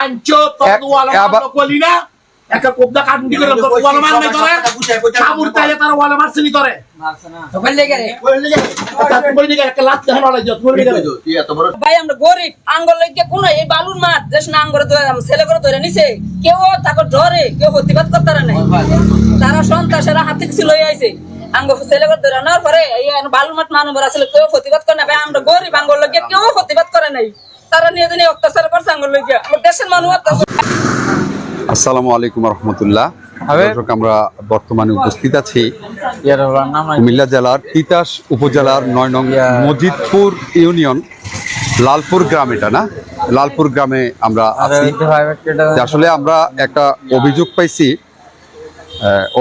Ancho, todo এক- wala aba- man kolina. Eka kubda kan di ko wala man may tore. Sabur tayo tara wala man sini tore. তখন লেগে রে Eka kubol ni ka lat kan wala jot. Kubol ni ka. ভাই আমরা গরিব আঙ্গল লইকে কোন এই বালুর মাঠ দেশ না আঙ্গরে ছেলে করে ধরে নিছে কেউ তাকে ডরে কেউ প্রতিবাদ করতে নাই তারা সন্ত্রাসেরা হাতে কিছু লই আইছে আঙ্গ ছেলে করে ধরে নেওয়ার পরে এই বালুর মাঠ মানুষ আসলে কেউ প্রতিবাদ করে না ভাই আমরা গরিব আঙ্গল লইকে কেউ প্রতিবাদ করে নাই তারা নিয়ে দিনে অত্যাচার করছে আঙ্গল আমার দেশের মানুষ অত্যাচার আসসালামু আলাইকুম রহমতুল্লাহ। দর্শক আমরা বর্তমানে উপস্থিত আছি কুমিল্লা জেলার তিতাস উপজেলার নয় নং মজিদপুর ইউনিয়ন লালপুর গ্রাম এটা না? লালপুর গ্রামে আমরা আছি। আসলে আমরা একটা অভিযোগ পাইছি।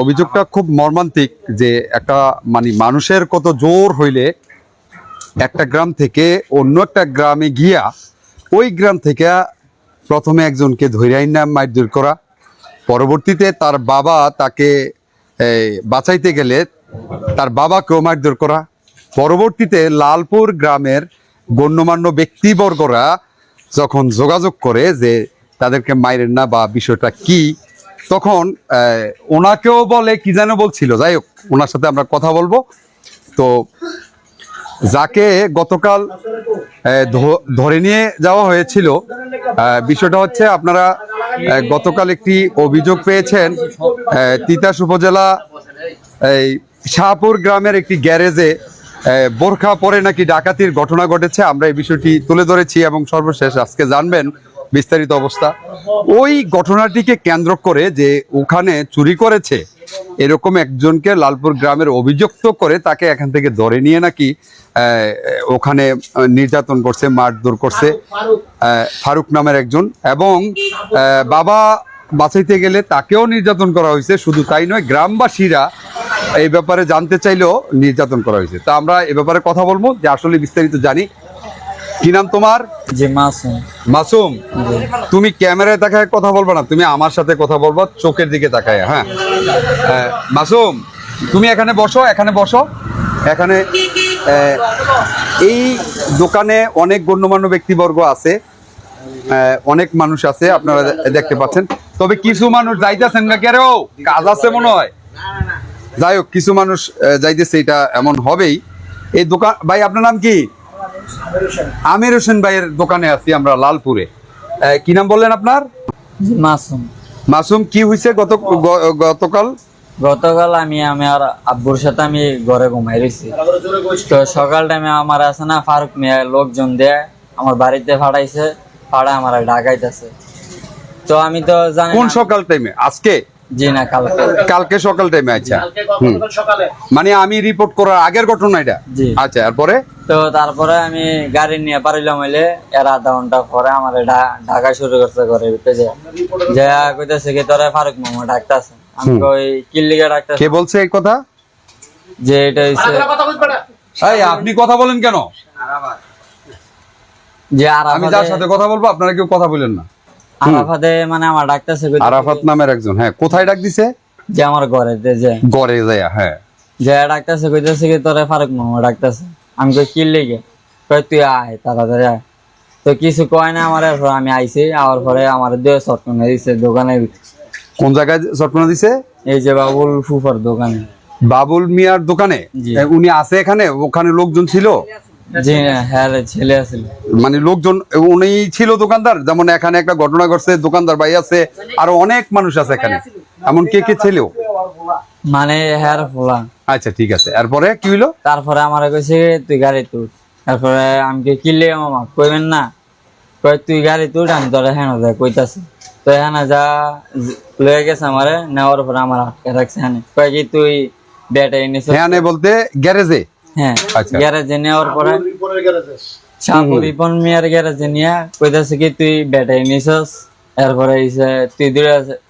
অভিযোগটা খুব মর্মান্তিক যে একটা মানে মানুষের কত জোর হইলে একটা গ্রাম থেকে অন্য একটা গ্রামে গিয়া ওই গ্রাম থেকে প্রথমে একজনকে ধরে আইনা মারধর করা। পরবর্তীতে তার বাবা তাকে বাঁচাইতে গেলে তার বাবাকেও মারধর করা। পরবর্তীতে লালপুর গ্রামের গণ্যমান্য ব্যক্তিবর্গরা যখন যোগাযোগ করে যে তাদেরকে মাইরেন না বা বিষয়টা কি, তখন ওনাকেও বলে, কি যেন বলছিল। যাই হোক, ওনার সাথে আমরা কথা বলব। তো যাকে গতকাল ধরে নিয়ে যাওয়া হয়েছিল। বিষয়টা হচ্ছে আপনারা গতকাল একটি অভিযোগ পেয়েছেন তিতাস উপজেলা, এই শাহপুর গ্রামের একটি গ্যারেজে বোরখা পরে নাকি ডাকাতির ঘটনা ঘটেছে। আমরা এই বিষয়টি তুলে ধরেছি এবং সর্বশেষ আজকে জানবেন বিস্তারিত অবস্থা। ওই ঘটনাটিকে কেন্দ্র করে যে ওখানে চুরি করেছে এরকম একজনকে লালপুর গ্রামের অভিযুক্ত করে তাকে এখান থেকে ধরে নিয়ে নাকি ওখানে নির্যাতন করছে মারধর করছে ফারুক নামের একজন এবং বাবা বাঁচাইতে গেলে তাকেও নির্যাতন করা হয়েছে শুধু তাই নয় গ্রামবাসীরা এই ব্যাপারে জানতে চাইলেও নির্যাতন করা হয়েছে। তা আমরা এ ব্যাপারে কথা বলব যে আসলে বিস্তারিত জানি। কি নাম তোমার? জি মাসুম। মাসুম তুমি ক্যামেরায় তাকায় কথা বলবা না তুমি আমার সাথে কথা বলবা চোখের দিকে তাকায় হ্যাঁ? হ্যাঁ, মাসুম তুমি এখানে বসো এখানে বসো এখানে এই দোকানে অনেক গণ্যমান্য ব্যক্তিবর্গ আছে অনেক মানুষ আছে আপনারা দেখতে পাচ্ছেন। তবে কিছু মানুষ যাইতেছেন না কেন কাজ আছে মনে হয়। যাই হোক কিছু মানুষ যাইতেছে এটা এমন হবেই। এই দোকান ভাই আপনার নাম কি? আমির হোসেন। ভাইয়ের দোকানে আছি আমরা লালপুরে। কি নাম বললেন আপনার? মাসুম। মাসুম কি হয়েছে গত গতকাল? গতকাল আমি আমার আব্বুর সাথে আমি ঘরে ঘুমাই রয়েছি তো সকাল টাইমে আমার আছে না ফারুক মিয়া লোকজন দেয় আমার বাড়িতে ফাড়াইছে ফাড়া আমার ঢাকাইতেছে তো আমি তো জানি কোন সকাল টাইমে আজকে? জি না কালকে। কালকে সকাল টাইমে আচ্ছা। সকালে? মানে আমি রিপোর্ট করার আগের ঘটনা এটা? জি। আচ্ছা এরপরে? তো তারপরে আমি গাড়ি নিয়ে পারিলাম হইলে এর আধা ঘণ্টা পরে আমার ঢাকা শুরু করছে ঘরে ভিতরে। যে কইতেছে কি তোরা ফারুক মামা ডাকতেছে। আমি কই কিল্লিগা ডাকতেছে? কে বলছে এই কথা? যে এটা হইছে কথা বুঝবে না এই আপনি কথা বলেন কেন? যে আর আমি যার সাথে কথা বলব আপনারা কেউ কথা বলেন না। আরাফাতে মানে আমার ডাকতেছে আরাফাত নামের একজন হ্যাঁ কোথায় ডাক দিছে যে আমার ঘরে যে গড়ে যায় হ্যাঁ। যে ডাকতেছে কইতেছে কি তোরে ফারুক মামা ডাকতেছে। আমি কই কি লেগে? কই তুই আয় তাড়াতাড়ি আয়। তো কিছু কয় না আমার এরপর আমি আইছি আওয়ার পরে আমার দেহ সটকনে দিছে দোকানে। কোন জায়গায় স্বপ্ন দিছে? এই যে বাবুল ফুফার দোকানে। বাবুল মিয়ার দোকানে। উনি আছে এখানে? ওখানে লোকজন ছিল? জি হ্যাঁ ছেলে আছিল। মানে লোকজন উনি ছিল দোকানদার যেমন এখানে একটা ঘটনা ঘটছে দোকানদার ভাই আছে আরও অনেক মানুষ আছে এখানে। এমন কে কে ছিল মানে হ্যার ফোলা। আচ্ছা ঠিক আছে। এরপরে কি হইল? তারপরে আমার কইছে তুই গাড়ি তুল তারপরে আমি কি কিনলে মামা কইবেন না? কই তুই গাড়ি তুল আমি তোরা হ্যাঁ যা কইতাছি। তো হ্যাঁ যা লয়ে গেছে আমারে নেওয়ার পরে আমার আটকে রাখছে হ্যাঁ কয় কি তুই বেটা এনেছিস হ্যাঁ বলতে গ্যারেজে। হ্যাঁ আচ্ছা। গ্যারেজে নেওয়ার পরে রিপনের শাহপুর রিপন মিয়ার গ্যারেজে নিয়ে কইতাছে কি তুই এরপরে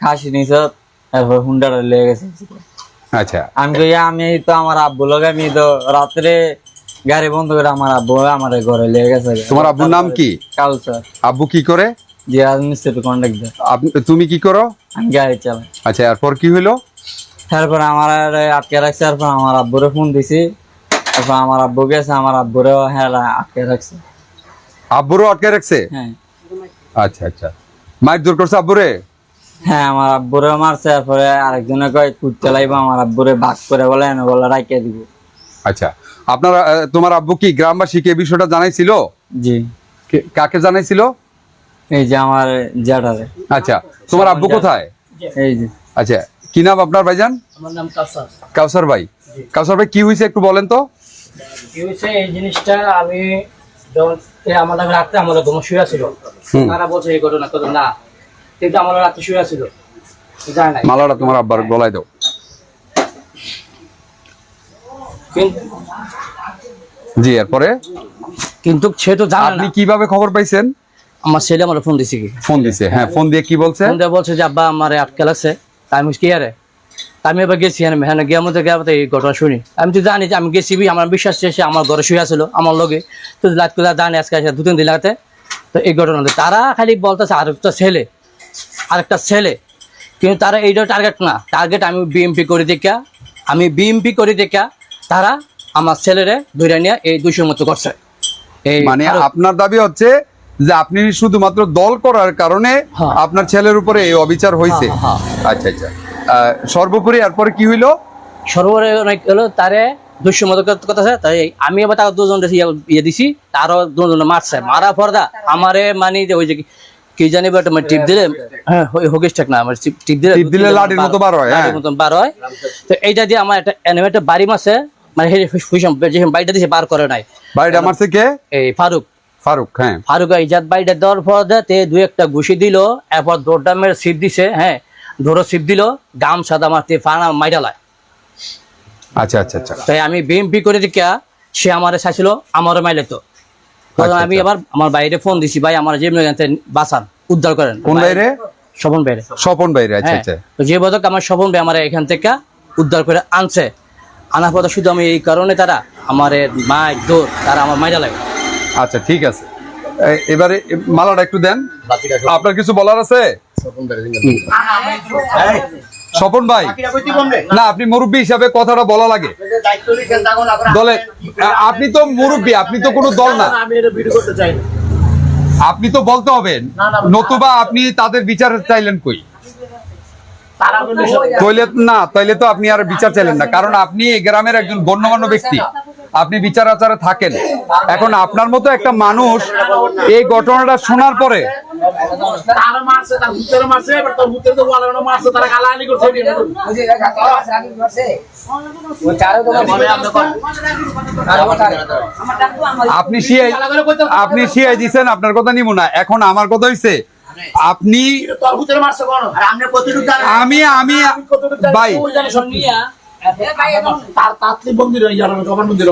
খাসি নিছস? এরপর হুন্ডাটা লয়ে গেছে আচ্ছা। আমি কই আমি তো আমার আব্বু লগে আমি তো রাত্রে গাড়ি বন্ধ করে আমার আব্বু আমার ঘরে লেগে গেছে। তোমার আব্বুর নাম কি? কাল স্যার আব্বু কি করে? যে রাজমিস্ত্রি কন্ট্যাক্ট দেয়। তুমি কি করো? আমি গাড়ি চালাই। আচ্ছা এরপর কি হইল? তারপর আমার আর আটকে রাখছে তারপর আমার আব্বুরে ফোন দিছি। তারপর আমার আব্বু গেছে আমার আব্বুরে হ্যাঁ আটকে রাখছে। আব্বুরও আটকে রাখছে? হ্যাঁ। আচ্ছা আচ্ছা। মাইক জোর করছে আব্বুরে? হ্যাঁ আমার আব্বুরে মারছে তারপরে আরেকজনে কয় কুটতে লাইব আমার আব্বুরে বাক করে বলে এনে বলে রাইকে দিব। আচ্ছা। আপনারা তোমার আব্বু কি গ্রামবাসীকে এই বিষয়টা জানাইছিল? জি। কে- কাকে জানাইছিল? এই যে আমার জ্যাঠারে আচ্ছা তোমার আব্বু কোথায়? এই যে। আচ্ছা কি নাম আপনার ভাইজান? আমার নাম কাসার কাউসার ভাই। কাউসার ভাই কি হয়েছে একটু বলেন তো? হয়েছে? এই জিনিসটা আমি যখন আমাদের রাত্রে আমাদের ঘুম শুয়ে ছিল। তারা বলছে এই ঘটনা না। কিন্তু আমার রাত্রে শুয়ে ছিল। যায় নাই। মালাটা তোমার আব্বার গলায় দাও। জি এরপরে? কিন্তু সে তো জানে আপনি কীভাবে খবর পাইছেন? আমার ছেলে আমার ফোন দিছে কি? ফোন দিছে হ্যাঁ ফোন দিয়ে কি বলছে? ফোন দিয়ে বলছে যে আব্বা আমার আটকে লাগছে। তা আমি কি আরে আমি এবার গেছি হ্যাঁ হ্যাঁ গিয়ে আমাদের গিয়ে এই ঘটনা শুনি। আমি তো জানি যে আমি গেছি আমার বিশ্বাস শেষে আমার ঘরে শুয়ে আসলো আমার লগে। তো লাইট করে জানি আজকে এসে দু তিন দিন লাগাতে। তো এই ঘটনা তারা খালি বলতেছে আরেকটা ছেলে আরেকটা ছেলে। কিন্তু তারা এইটা টার্গেট না। টার্গেট আমি বিএমপি করে দেখা আমি বিএমপি করে দেখা তারা আমার ছেলেরে ধরে নিয়ে এই দুইশোর মতো করছে। এই মানে আপনার দাবি হচ্ছে যে আপনি শুধুমাত্র দল করার কারণে হ্যাঁ। আপনার ছেলের উপরে এই অবিচার হয়েছে হ্যাঁ, আচ্ছা আচ্ছা। আহ, সর্বোপরি এরপরে কি হইল? সর্বরে অনেক হলো তারে দুশো মতো কথা- আছে তাই আমি এবার তাকে দুজন ইয়ে দিছি তারও দুজন মারছে। মারা পর্দা আমারে মানে যে ওই যে কি- জানি বাট আমার টিপ দিলে হ্যাঁ হোগেস না আমার টিপ- দিলে টিপ দিলে লাঠির মতো বার হয়, হ্যাঁ। লাঠির মতো বার হয়। তো এইটা দিয়ে আমার একটা এনিমেটেড বাড়ি মাসে মানে হুইসাম যে বাড়িটা দিয়েছে বার করে নাই। বাড়িটা মারছে কে? এই ফারুক। ফারুক হ্যাঁ। ফারুক ইজাদ বাড়িটা দেওয়ার পর তে দুই একটা ঘুষি দিল এরপর দৌড়টা মেরে সিট দিছে হ্যাঁ। দৌড়ো সিপ দিল গাম সাদা মারতে ফানা মাইডালায় আচ্ছা আচ্ছা আচ্ছা। তাই আমি বিএমপি করে দিকা সে আমার চাইছিল আমারও মাইলে তো আচ্ছা, আমি আচ্ছা। আবার আমার বাইরে ফোন দিছি ভাই আমার যে বাঁচান উদ্ধার করেন। কোন বাইরে? স্বপন বাইরে। স্বপন বাইরে আচ্ছা হ্যাঁ আচ্ছা। তো যে বদক আমার স্বপন ভাই আমার এখান থেকে উদ্ধার করে আনছে। আনার পর শুধু আমি এই কারণে তারা আমার মায় দৌড় তারা আমার মাইরা লাগে আচ্ছা ঠিক আছে। এবারে মালাটা একটু দেন। আপনার কিছু বলার আছে? স্বপন ভাই না। আপনি মুরব্বী হিসাবে কথাটা বলা লাগে। দলে আপনি তো মুরব্বী আপনি তো কোনো দল না। আপনি তো বলতে হবে না, না। নতুবা আপনি তাদের বিচার চাইলেন কই? তাইলে না তাইলে তো আপনি আর বিচার চাইলেন না। কারণ আপনি গ্রামের একজন গণ্যমান্য ব্যক্তি। আপনি বিচার আচারে থাকেন। এখন আপনার মতো একটা মানুষ এই ঘটনাটা শোনার পরে তারা মারছে তার মারছে এবার তোর তো ওয়ালানো মারছে তারা গালাগালি করছে মানে আপনি। আমার আপনি সিআই আপনি সিআই দিছেন আপনার কথা নিব না। এখন আমার কথা হইছে আপনি আমি আমি ভাই।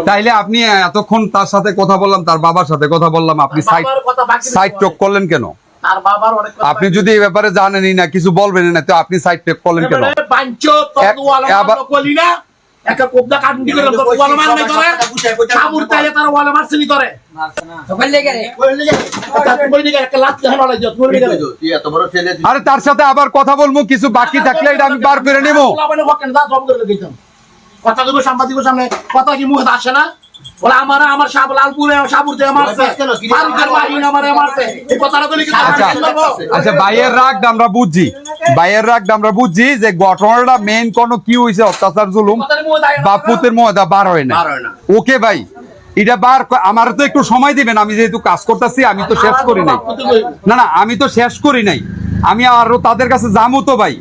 তাইলে আপনি এতক্ষণ তার সাথে কথা বললাম তার বাবার সাথে কথা বললাম আপনি সাইড টক করলেন কেন? আপনি যদি এই ব্যাপারে জানেনই না কিছু বলবেনই না তো আপনি সাইড টক করলেন কেন আরে তার সাথে আবার কথা বলব কিছু বাকি থাকলে এটা আমি বার করে নেব পোলাপানে বকেন দা সব করে দিতাম কথা দেবো সাংবাদিকের সামনে। কথা কি মুখে আসে না? বলে আমার আমার সাব লালপুরে সাবুর দিয়ে মারছে। ফারুকের বাহিনী আমারে মারছে। এই কথাটা তো লিখে আচ্ছা আচ্ছা বাইয়ের রাগ আমরা বুঝছি। রাগ আমরা বুঝছি যে ঘটনাটা কোন কি অত্যাচার জুলুম? বাপুতের বার হয় না। ওকে ভাই এটা বার আমার তো একটু সময় দিবেন। আমি যেহেতু কাজ করতেছি আমি তো শেষ করি নাই। না না আমি তো শেষ করি নাই। আমি আরও তাদের কাছে যাব তো ভাই।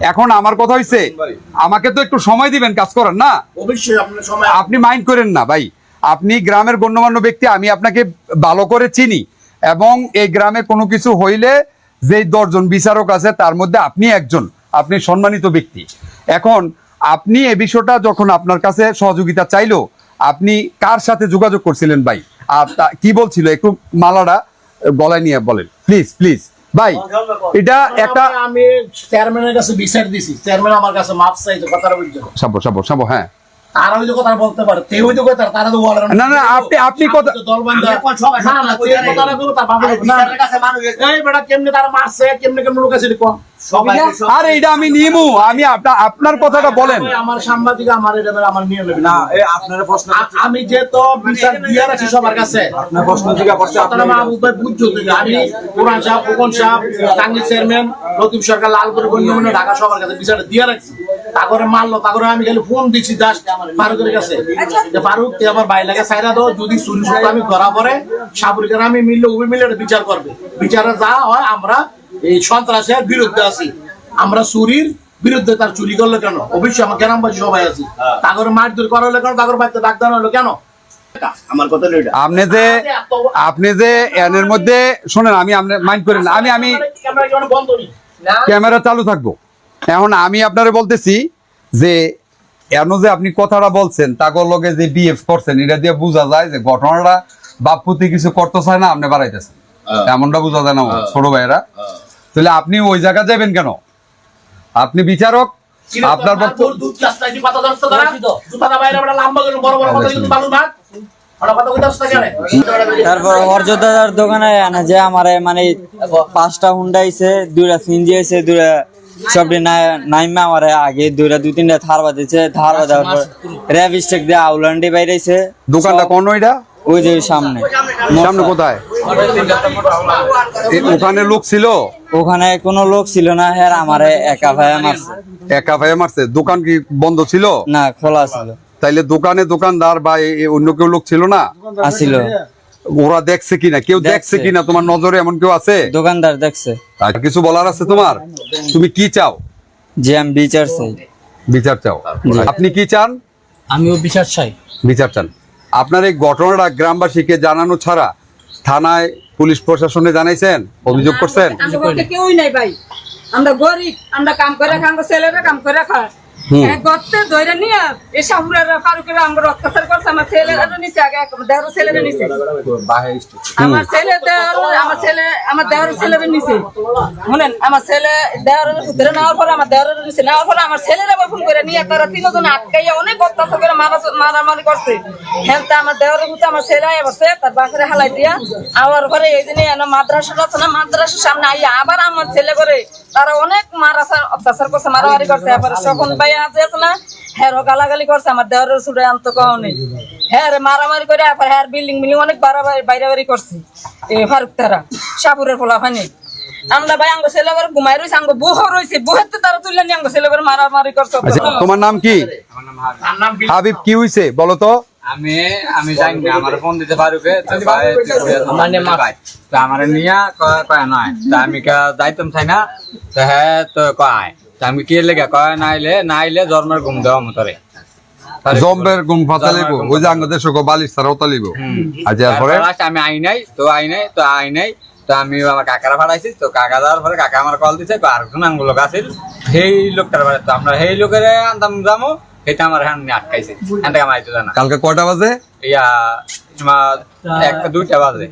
এখন আমার কথা হয়েছে আমাকে তো একটু সময় দিবেন কাজ করার না? অবশ্যই আপনি মাইন্ড করেন না ভাই। আপনি গ্রামের গণ্যমান্য ব্যক্তি আমি আপনাকে ভালো করে চিনি। এবং এই গ্রামে কোনো কিছু হইলে যে দশজন বিচারক আছে তার মধ্যে আপনি একজন আপনি সম্মানিত ব্যক্তি। এখন আপনি এ বিষয়টা যখন আপনার কাছে সহযোগিতা চাইলো আপনি কার সাথে যোগাযোগ করছিলেন ভাই? আর তা- কি বলছিল? একটু মালাটা গলায় নিয়ে বলেন। প্লিজ প্লিজ ভাই এটা একটা আমি চেয়ারম্যানের কাছে বিচার দিছি। চেয়ারম্যান আমার কাছে মাপ চাইছে কথাটা বুঝছ? সাবো সাবো সাবো হ্যাঁ। তারা হয়তো কথা বলতে পারে। তেই হয়তো কথা তারা তো বলার না, না, আপনি- আপনি কথা- দল বান্ধা না না তুই কথাটা বলো তার বাবা না এই বেটা কেমনে তারা মারছে কেমনে কেমনে লোক আছে কো আরে এটা আমি নিমু। আমি আপনার কথাটা বলেন। আমার সাংবাদিক আমার এটা আমার নিয়ে নেবে। না আ- আমি যে তো বিচার দিয়ে রাখছি সবার কাছে। আপনারা মাহবুব ভাই বুঝছ তো আমি কোরআন সাহেব ফুকন সাহেব টাঙ্গি চেয়ারম্যান লতিফ সরকার লালপুর বন্যমনে ঢাকা সবার কাছে বিচার দিয়ে রাখছি। তারপরে মারলো তারপরে আমি খালি ফোন দিচ্ছি জাস্ট ফারুকের কাছে। যে ফারুক তুই আমার ভাই লাগে সাইরা দাও যদি চুরি সত্য আমি ধরা পড়ে সাবরিকার আমি মিললে উভয় মিলে বিচার করবে। বিচারে যা হয় আমরা এই সন্ত্রাসের বিরুদ্ধে আছি। আমরা চুরির বিরুদ্ধে তার চুরি করল কেন? অবশ্যই আমার গ্রামবাসী সবাই আছি। তাগর মারধর করা হলো কেন? তাগর বাড়িতে ডাক্তার হলো কেন? আমার কথা আপনি যে আপনি যে এনের মধ্যে শোনেন আমি মাইন্ড করেন না। আমি আমি ক্যামেরা চালু থাকব। এখন আমি আপনারে বলতেছি যে এন যে আপনি কথাটা বলছেন তাকর লগে যে বিএফ করছেন এটা দিয়ে বোঝা যায় যে ঘটনাটা বাপুতি কিছু করতে চায় না আপনি বাড়াইতেছেন। এমনটা বোঝা যায় না আমার ছোট ভাইয়েরা। তাহলে আপনি ওই জায়গা যাবেন কেন? আপনি বিচারক আপনার তোর বক্তব্য দুধ চাষটা কি পাতা দশটা ধরা জুতাটা বাইরে বেড়া লাম্বা করে বড় বড় কথা কিন্তু বালু ভাগ। ওরা কথা কইতাছ না কেন? তারপর দোকানে আনা যে আমার মানে পাঁচটা হুন্ডা আইছে দুইটা সিনজি আইছে দুইটা সবটি নাইমা আমার আগে দুইটা দুই তিনটা থার বাজেছে থার বাজার পর র্যাব স্টেক দিয়ে আউলান্ডি বাইরেছে। দোকানটা কোন ওইটা? ওই যে সামনে। সামনে কোথায়? ওখানে লোক ছিল? ওখানে কোনো লোক ছিল না হ্যাঁ আমারে একা ভাই মারছে। একা ভাইয়া মারছে? দোকান কি বন্ধ ছিল? না খোলা ছিল। তাইলে দোকানে দোকানদার বা অন্য কেউ লোক ছিল না? আসিল। ওরা দেখছে কিনা? কেউ দেখছে। কিনা তোমার নজরে? এমন কেউ আছে? দোকানদার দেখছে। আর কিছু বলার আছে তোমার? তুমি কি চাও? যে আমি বিচার চাই। বিচার চাও? আপনি কি চান? আমিও বিচার চাই। বিচার চান। আপনার এই ঘটনাটা গ্রামবাসীকে জানানো ছাড়া থানায় পুলিশ প্রশাসনে জানাইছেন? অভিযোগ করছেন? আমরা কেউই নাই ভাই। আমরা গরিব। আমরা কাম করে আমরা ছেলেরা কাম করে খায়। হুম। ধরে নিয়ে এই সাহুরেরা ফারুকের আমরা অত্যাচার করছে আমার ছেলেরা নিচে আগে দেহর ছেলেরা নিচে আমার ছেলে দেহর আমার ছেলে আমার দেহর ছেলেরা নিচে শুনেন আমার ছেলে দেহর ধরে নেওয়ার পরে আমার দেহর নিচে নেওয়ার পরে আমার ছেলেরা ফোন করে নিয়ে তারা তিনজন আটকাইয়া অনেক অত্যাচার করে মারা মারামারি করছে। আমার দেহর হুতে আমার ছেলে বসে তার বাসারে হালাই দিয়া আবার পরে এই দিনে না মাদ্রাসার সামনে আইয়া আবার আমার ছেলে করে তারা অনেক মারাসার অত্যাচার করছে মারামারি করছে সকল ভাই আছে আছে না? হ্যাঁ গালাগালি করছে আমার দেহরের সুরে আনতো কখনই হ্যাঁ মারামারি করে আবার হ্যাঁ বিল্ডিং বিল্ডিং অনেক বাড়াবাড়ি বাইরে বাড়ি করছে। এ ফারুক তারা সাপুরের ফলা ফানি আমরা ভাই আঙ্গ ছেলে ঘুমাই রয়েছে আঙ্গ বুহ রয়েছে বুহের তারা তুললে নি আঙ্গ ছেলে মারামারি করছে আচ্ছা তোমার নাম কি? হাবিব। কি হইছে? বলো তো। আমি আমি জানি না আমার ফোন দিতে পারবে আমার তো নিয়া কয় কয় নয়। তো আমি কা যাইতাম চাই না। তো হ্যাঁ তো কয়। আমি কি লেগে কয় নাইলে নাইলে জন্মের ঘুম দেওয়া মতরে জম্বের গুম ফাতালিব ওই যে আঙ্গ দেশ বালিশ আচ্ছা এরপরে তারপর last আমি আই নাই তো আই নাই তো আই নাই তো আমি আমার কাকারা ফাটাইছি তো কাকা দেওয়ার পরে কাকা আমার কল দিছে কয় আরেকজন আঙ্গুল লোক আছিল? সেই লোকটার বাড়ি তো আমরা সেই লোকের আনতাম যাব সেটা আমার হ্যান্ড আটকাইছে। থেকে আমার আইতে জানা। কালকে কয়টা বাজে? ইয়া তোমার একটা দুইটা বাজে।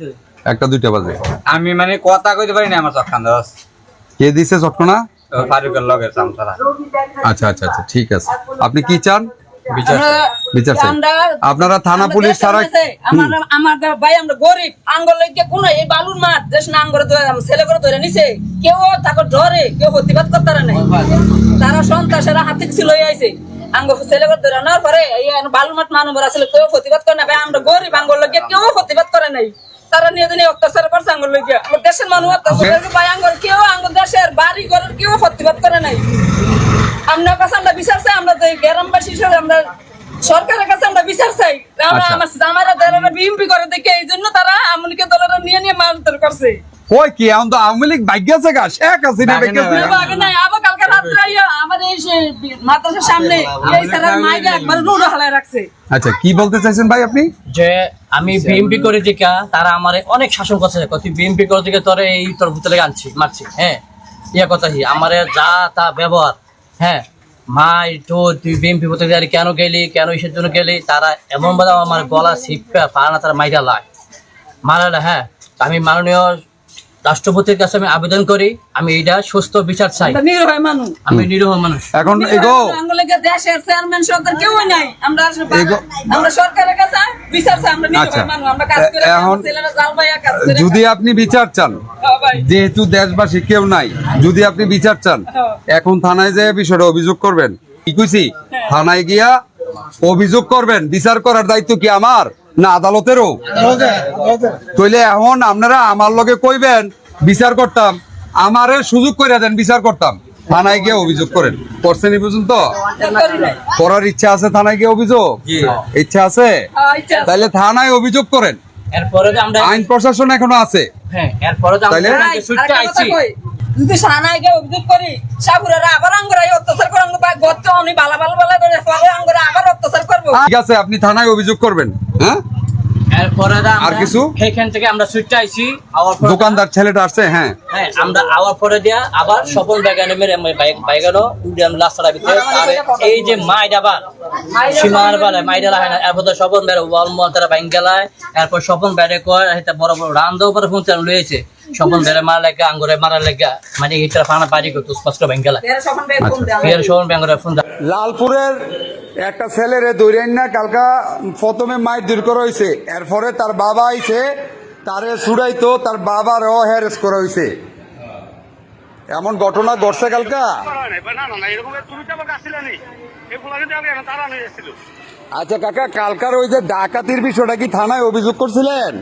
একটা দুইটা বাজে। আমি মানে কথা কইতে পারি না আমার চক্রান্ত কে দিছে চটকনা ফারুকের লগের চামচারা আচ্ছা আচ্ছা আচ্ছা ঠিক আছে। আপনি কি চান? বিচার চাই। আপনারা থানা পুলিশ ছাড়া আছে, আমার আমার ভাই আমরা গরিব। আঙ্গল লইকে কোন এই বালুর মাঠ দেশ না আঙ্গরে ছেলে করে ধরে নিছে। কেউ তাকে ডরে কেউ প্রতিবাদ করতে পারে নাই। তারা সন্ত্রাসেরা হাতে কিছু লই আইছে। আঙ্গ ছেলে করে ধরে নেওয়ার পরে এই বালুর মাঠ মানুষ আসলে কেউ প্রতিবাদ করে না। ভাই আমরা গরিব আঙ্গল লইকে কেউ প্রতিবাদ করে নাই। তারা নিয়ে দিনে অত্যাচার করছে আঙ্গল লোক আমার দেশের মানুষ অত্যাচার ভাই আঙ্গল কেউ আঙ্গ দেশের বাড়ি ঘরের কেউ প্রতিবাদ করে নাই আমরা কাছে আমরা বিচার চাই আমরা গ্রামবাসী হিসেবে আমরা সরকারের কাছে আমরা বিচার চাই আমরা আচ্ছা। আমার আমারা বিএমপি করে দেখে এই জন্য তারা আমলিকে দলেরা নিয়ে নিয়ে মারধর করছে কই কি এখন তো আওয়ামী লীগ ভাগ্য আছে গা শেখ হাসিনা ভাগ্য ভাগ্য আছে। না, আগে নাই আবার কালকে রাত্রে আমাদের এই মাদ্রাসার সামনে এই স্যারের মাইকে একবার রুড়ো হালায় রাখছে। আচ্ছা কি বলতে চাইছেন ভাই আপনি? যে আমি বিএমপি করে দিকা তারা আমার অনেক শাসন করছে তুই বিএমপি করে দিকে তোরে এই তোর ভিতরে আনছি মারছি হ্যাঁ? ইয়া কথা কি আমার যা তা ব্যবহার হ্যাঁ? মাই তো তুই বিএমপি করতে গেলি কেন গেলি কেন ইসের জন্য গেলি? তারা এমন ভাবে আমার গলা ছিপকা পানা তারা মাইরা লাগ মারালে হ্যাঁ? আমি মাননীয় রাষ্ট্রপতির কাছে আমি আবেদন করি আমি এটা সুস্থ বিচার চাই। মানুষ। আমি নিরীহ মানুষ। এখন এগো। দেশের চেয়ারম্যান সরকার কেউ নাই। আমরা আমরা সরকারের কাছে বিচার চাই আমরা নিরীহ আচ্ছা। মানুষ আমরা কাজ করে এখন যদি আপনি বিচার চান হ্যাঁ যেহেতু দেশবাসী কেউ নাই যদি আপনি বিচার চান হ্যাঁ। এখন থানায় যেয়ে বিষয়টা অভিযোগ করবেন। কি কইছি? থানায় গিয়া অভিযোগ করবেন বিচার করার দায়িত্ব কি আমার? না আদালতেরও। তইলে এখন আপনারা আমার লগে কইবেন বিচার করতাম। আমারে সুযোগ করে দেন বিচার করতাম। থানায় গিয়ে অভিযোগ করেন। করছেন এই পর্যন্ত? করার ইচ্ছা আছে থানায় গিয়ে অভিযোগ? ইচ্ছা আছে? তাইলে থানায় অভিযোগ করেন। আইন প্রশাসন এখনও আছে। হ্যাঁ যদি সানায় গিয়ে অভিযোগ করি আবার অত্যাচার করে আঙ্গুর গত উনি বালা বালা বালা করে পরে আঙ্গুরা আবার অত্যাচার করব। ঠিক আছে আপনি থানায় অভিযোগ করবেন হ্যাঁ? এরপরে আর কিছু? এখান থেকে আমরা আইছি দোকানদার ছেলেটা আসছে হ্যাঁ। হ্যাঁ আমরা আওয়ার পরে দিয়া আবার স্বপন ব্যাগানে মেরে আমি বাইক বাইকানো উঠে ভিতরে। এই যে মাইড আবার সীমার হয় না এরপর তো স্বপন বেড়ে ওয়াল মল তারা বাইক গেলায়। এরপর স্বপন বেড়ে কয় বড় বড় রান্দ উপরে ফোন লয়েছে স্বপন বেড়ে মারা লেগা আঙ্গুরে মারা লেগা মানে এটা ফানা পারি করতো স্পষ্ট বাইক গেলা এরা ফোন ব্যাঙ্গরে ফোন লালপুরের একটা ছেলেরে দৌড়াইন না কালকা প্রথমে মায়ের দূর করা হয়েছে এরপরে তার বাবা আইছে তারে ছুড়াইতো তার বাবারও হ্যারেস করা হয়েছে এমন ঘটনা ঘটছে কালকা? না না না এরকম তুমি তো আমাকে আসছিলে নি এগুলো কিন্তু আমি এখন তারা নিয়ে এসেছিল আচ্ছা কাকা কালকার ওই যে ডাকাতির বিষয়টা কি থানায় অভিযোগ করছিলেন?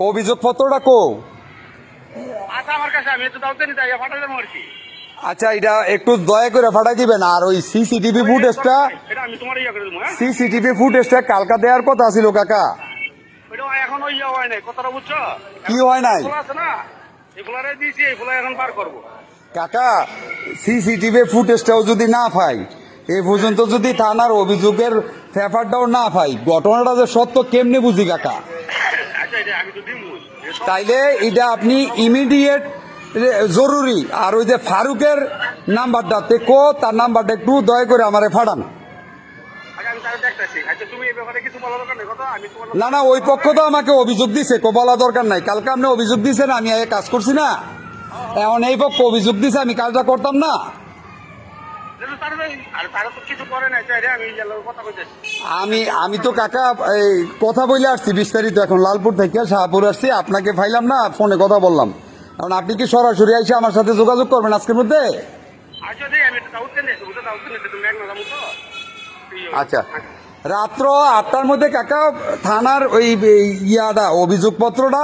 অভিযোগ পত্রটা কো আচ্ছা আচ্ছা এটা একটু দয়া করে ফাটাই দিবেন আর ওই সিসিটিভি ফুটেজটা ইয়ে হ্যাঁ? সিসিটিভি ফুটেজটা কালকা দেওয়ার কথা ছিল কাকা। ইয়ে কি হয় নাই? কাকা সিসিটিভি ফুটেজটাও যদি না পাই এই পর্যন্ত যদি থানার অভিযোগের পেপারটাও না পাই ঘটনাটা যে সত্য কেমনে বুঝি কাকা আচ্ছা এটা আমি তো দিমু তাইলে এটা আপনি ইমিডিয়েট জরুরি। আর ওই যে ফারুকের নাম্বারটা, তে কো, তার নাম্বারটা একটু দয়া করে আমারে তোমার না না, ওই পক্ষ তো আমাকে অভিযোগ দিছে, কো বলা দরকার নাই। কালকে আপনি অভিযোগ দিছেন, আমি কাজ করছি না। এখন এই পক্ষ অভিযোগ দিছে, আমি কাজটা করতাম না। আমি আমি তো কাকা এই কথা বলে আসছি বিস্তারিত এখন লালপুর থেকে শাহপুর আসছি আপনাকে ফাইলাম না ফোনে কথা বললাম। কারণ আপনি কি সরাসরি এসে আমার সাথে যোগাযোগ করবেন আজকের মধ্যে? আচ্ছা রাত্র আটটার মধ্যে কাকা থানার ওই ইয়াটা অভিযোগপত্রটা